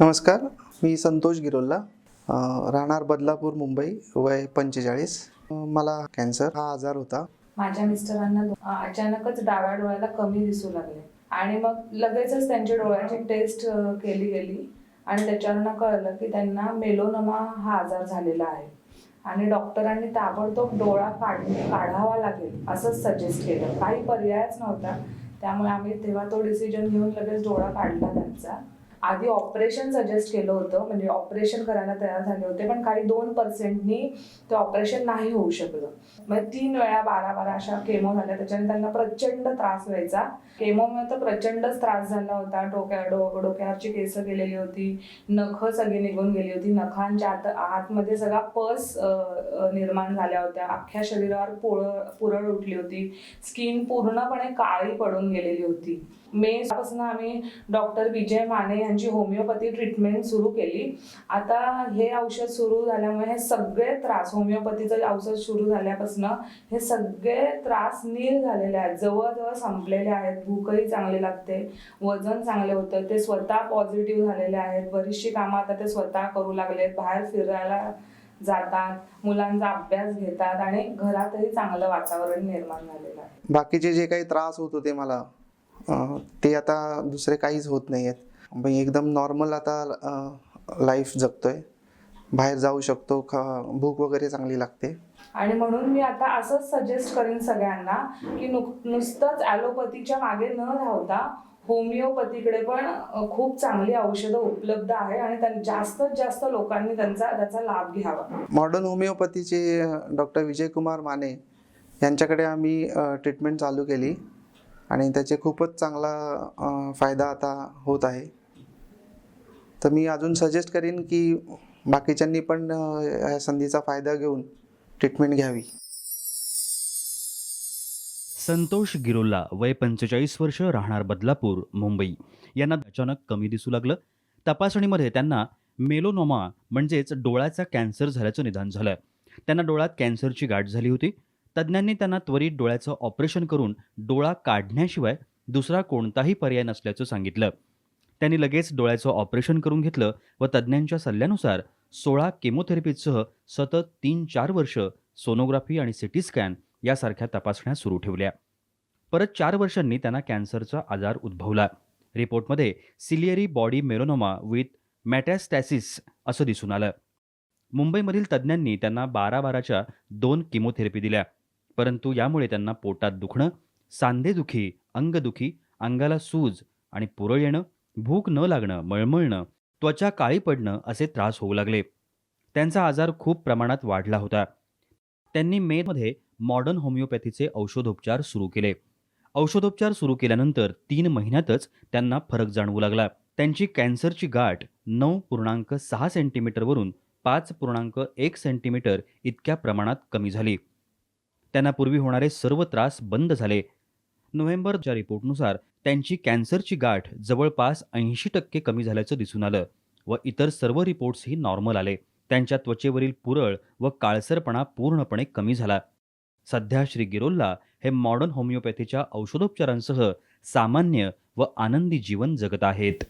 नमस्कार मी संतोष गिरोल्ला. राहणार बदलापूर मुंबई वय पंचेचाळीस. मला कॅन्सर हा आजार होता. माझ्या मिस्टरांना अचानकच डाव्या डोळ्याला कमी दिसू लागले. आणि मग लगेचच त्यांच्या डोळ्याची टेस्ट केली गेली. आणि त्याच्यावरनं कळलं की त्यांना मेलोनमा हा आजार झालेला आहे. आणि डॉक्टरांनी ताबडतोब डोळा काढ काढावा लागेल असंच सजेस्ट केलं. काही पर्यायच नव्हता. त्यामुळे आम्ही तेव्हा तो डिसिजन घेऊन लगेच डोळा काढला त्यांचा. आधी ऑपरेशन सजेस्ट केलं होतं. म्हणजे ऑपरेशन करायला तयार झाले होते पण काही दोन पर्सेंटनी ते ऑपरेशन नाही होऊ शकलं. मग तीन वेळा बारा बारा अशा केमो झाल्या. त्याच्याने त्यांना प्रचंड त्रास व्हायचा. केमोमुळे तर प्रचंडच त्रास झाला होता. डोक्या डो डोक्यावरची केस गेलेली होती. नखं सगळी निघून गेली होती. नखांच्या आत आतमध्ये सगळा पस निर्माण झाल्या होत्या. अख्ख्या शरीरावर पोळ पुरळ उठली होती. स्किन पूर्णपणे काळी पडून गेलेली होती. मे पासून आम्ही डॉक्टर विजय माने यांची होमिओपॅथी ट्रीटमेंट सुरू केली. आता हे औषध सुरू झाल्यामुळे हे सगळे त्रास होमिओपॅथीचं औषध सुरू झाल्यापासून हे सगळे त्रास नील झालेले आहेत. जवळजवळ संपलेले आहेत. भूकही चांगली लागते वजन चांगले होतं ते स्वतः पॉझिटिव्ह झालेले आहेत. बरीचशी कामं आता ते स्वतः करू लागलेत. बाहेर फिरायला जातात मुलांचा अभ्यास घेतात आणि घरातही चांगलं वातावरण निर्माण झालेलं आहे. बाकीचे जे काही त्रास होत होते मला ते आता दुसरे काहीच होत नाही आहेत मी एकदम नॉर्मल आता लाईफ जगतोय. बाहेर जाऊ शकतो खा भूक वगैरे चांगली लागते. आणि म्हणून मी आता असंच सजेस्ट करेन सगळ्यांना की नुक नुसतंच ॲलोपॅथीच्या मागे न धावता होमिओपॅथीकडे पण खूप चांगली औषधं उपलब्ध आहे आणि त्यां जास्तीत जास्त लोकांनी त्यांचा त्याचा लाभ घ्यावा. मॉडर्न होमिओपॅथीचे डॉक्टर विजयकुमार माने यांच्याकडे आम्ही ट्रीटमेंट चालू केली. आणि त्याचे खूपच चांगला फायदा आता होत आहे. तर मी अजून सजेस्ट करीन की बाकीच्यांनी पण या संधीचा फायदा घेऊन ट्रीटमेंट घ्यावी. संतोष गिरोल्ला वय पंचेचाळीस वर्ष राहणार बदलापूर मुंबई. यांना अचानक कमी दिसू लागलं. तपासणीमध्ये त्यांना मेलोनोमा म्हणजेच डोळ्याचा कॅन्सर झाल्याचं निदान झालं त्यांना डोळ्यात कॅन्सरची गाठ झाली होती. तज्ज्ञांनी त्यांना त्वरित डोळ्याचं ऑपरेशन करून डोळा काढण्याशिवाय दुसरा कोणताही पर्याय नसल्याचं सांगितलं. त्यांनी लगेच डोळ्याचं ऑपरेशन करून घेतलं व तज्ज्ञांच्या सल्ल्यानुसार सोळा केमोथेरपीसह सतत तीन चार वर्ष सोनोग्राफी आणि सिटी स्कॅन यासारख्या तपासण्या सुरू ठेवल्या. परत चार वर्षांनी त्यांना कॅन्सरचा आजार उद्भवला. रिपोर्टमध्ये ciliary body melanoma with metastasis असं दिसून आलं. मुंबईमधील तज्ज्ञांनी त्यांना बारा बाराच्या दोन किमोथेरपी दिल्या. परंतु यामुळे त्यांना पोटात दुखणं सांधेदुखी अंगदुखी अंगाला सूज आणि पुरळ येणं भूक न लागणं मळमळणं त्वचा काळी पडणं असे त्रास होऊ लागले. त्यांचा आजार खूप प्रमाणात वाढला होता. त्यांनी मेमध्ये मॉडर्न होमिओपॅथीचे औषधोपचार सुरू केले. औषधोपचार सुरू केल्यानंतर तीन महिन्यातच त्यांना फरक जाणवू लागला. त्यांची कॅन्सरची गाठ नऊ पूर्णांक सहा सेंटीमीटरवरून पाच पूर्णांक एक सेंटीमीटर इतक्या प्रमाणात कमी झाली. त्यांना पूर्वी होणारे सर्व त्रास बंद झाले. नोव्हेंबरच्या रिपोर्टनुसार त्यांची कॅन्सरची गाठ जवळपास ऐंशी टक्के कमी झाल्याचं दिसून आलं व इतर सर्व रिपोर्ट्सही नॉर्मल आले. त्यांच्या त्वचेवरील पुरळ व काळसरपणा पूर्णपणे कमी झाला. सध्या श्री गिरोल्ला हे मॉडर्न होमिओपॅथीच्या औषधोपचारांसह सामान्य व आनंदी जीवन जगत आहेत.